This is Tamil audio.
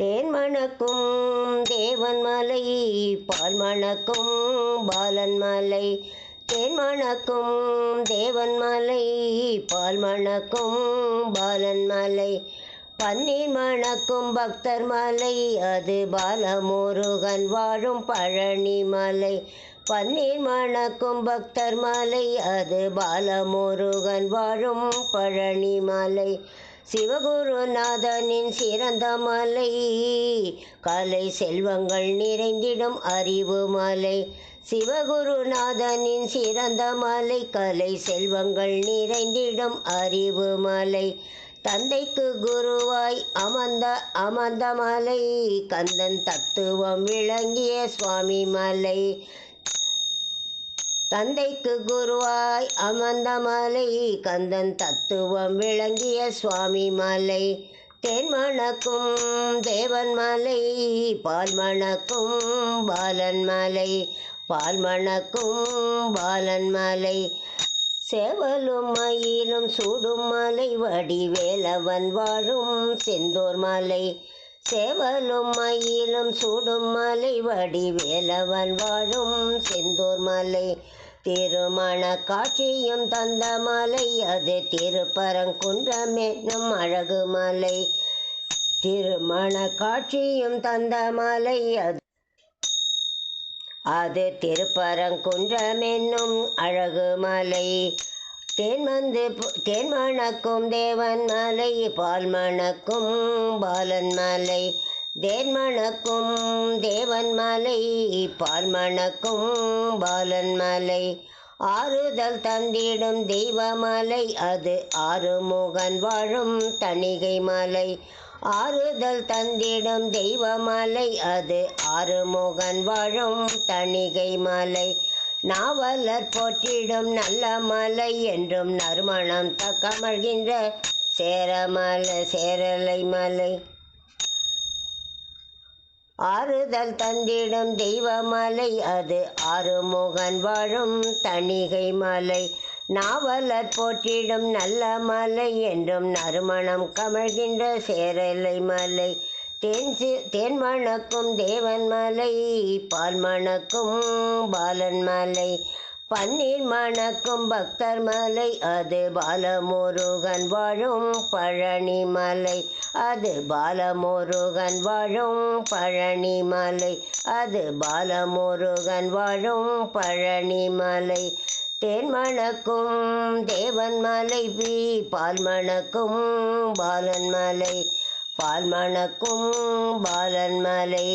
தேன் மணக்கும் தேவன் மலை பால் மணக்கும் பாலன் மலை. தேன் மணக்கும் தேவன் மலை பால் மணக்கும் பாலன் மலை. பன்னீர் மணக்கும் பக்தர் மலை அது பாலமுருகன் வாழும் பழனி மலை. பன்னீர் மணக்கும் பக்தர் மலை அது பாலமுருகன் வாழும் பழனி மலை. சிவகுருநாதனின் சிறந்த மலை. கலை செல்வங்கள் நிறைந்திடும் அறிவு மலை. சிவகுருநாதனின் சிறந்த மலை. கலை செல்வங்கள் நிறைந்திடும் அறிவு மலை. தந்தைக்கு குருவாய் அமர்ந்த அமர்ந்த மலை. கந்தன் தத்துவம் விளங்கிய சுவாமி மலை. தந்தைக்கு குருவாய் அமர்ந்த மலை கந்தன் தத்துவம் விளங்கிய சுவாமி மலை. தென்மணக்கும் தேவன் மலை பால் மணக்கும் பாலன் மலை. பால் மணக்கும் பாலன் மலை. சேவலும் மயிலும் சூடும் மலை வடிவேலவன் வாழும் செந்தூர் மலை. செவலும் மயிலும் சூடும் மலை வடிவேலவன் வாழும் செந்தூர் மலை. திருமண காட்சியும் தந்த மலை அது திருப்பரங்குன்றம் அழகு மலை. திருமண காட்சியும் தந்த மலை அது அது திருப்பரங்குன்றமென்னும் அழகு மலை. தேன்மந்து தேன்மணக்கும் தேன் மணக்கும் தேவன் மலை பால் மணக்கும் பாலன் மலை. தேன் மணக்கும் தேவன் மலை பால் மணக்கும் பாலன் மலை. ஆறுதல் தந்திடும் தெய்வமலை அது ஆறுமுகன் வாழும் தணிகை மலை. ஆறுதல் தந்திடும் தெய்வமலை அது ஆறுமுகன் வாழும் தணிகை மலை. நாவலர் போற்றிடும் நல்ல மலை என்றும் நறுமணம் தக்கமழ்கின்ற சேரமலை சேரலை மலை. ஆறுதல் தந்திடும் தெய்வ மலை அது ஆறுமுகன் வாழும் தணிகை மலை. நாவலர் போற்றிடும் நல்ல மலை என்றும் நறுமணம் கமழ்கின்ற சேரலை மலை. தேன் தேன் மணக்கும் தேவன் மலை பால் மணக்கும் பாலன் மலை பன்னீர் மணக்கும் பக்தர் மலை அது பாலமுருகன் வாழும் பழனி மலை அது பாலமுருகன் வாழும் பழனி மலை அது பாலமுருகன் வாழும் பழனி மலை. தேன் மணக்கும் தேவன் மலை பி பால் மணக்கும் பாலன் மலை பால் பாலன்மலை